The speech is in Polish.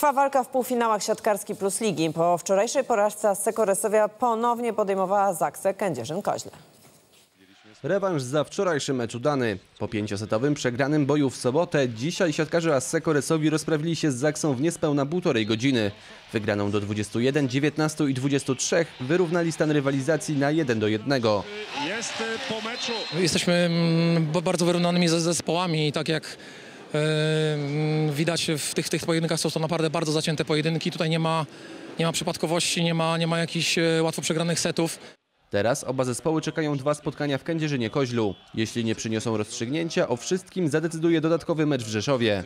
Trwa walka w półfinałach siatkarski plus ligi. Po wczorajszej porażce Asseko Resowia ponownie podejmowała Zaksę Kędzierzyn-Koźle. Rewanż za wczorajszy mecz udany. Po pięciosetowym przegranym boju w sobotę, dzisiaj siatkarze Asseko Resowi rozprawili się z Zaksą w niespełna półtorej godziny. Wygraną do 21, 19 i 23 wyrównali stan rywalizacji na 1 do 1. Jest po meczu. Jesteśmy mm, ba- bardzo wyrównanymi ze- zespołami i tak jak widać w tych, tych pojedynkach są to naprawdę bardzo zacięte pojedynki. Tutaj nie ma, nie ma przypadkowości, nie ma, nie ma jakichś e, łatwo przegranych setów. Teraz oba zespoły czekają dwa spotkania w Kędzierzynie Koźlu. Jeśli nie przyniosą rozstrzygnięcia, o wszystkim zadecyduje dodatkowy mecz w Rzeszowie.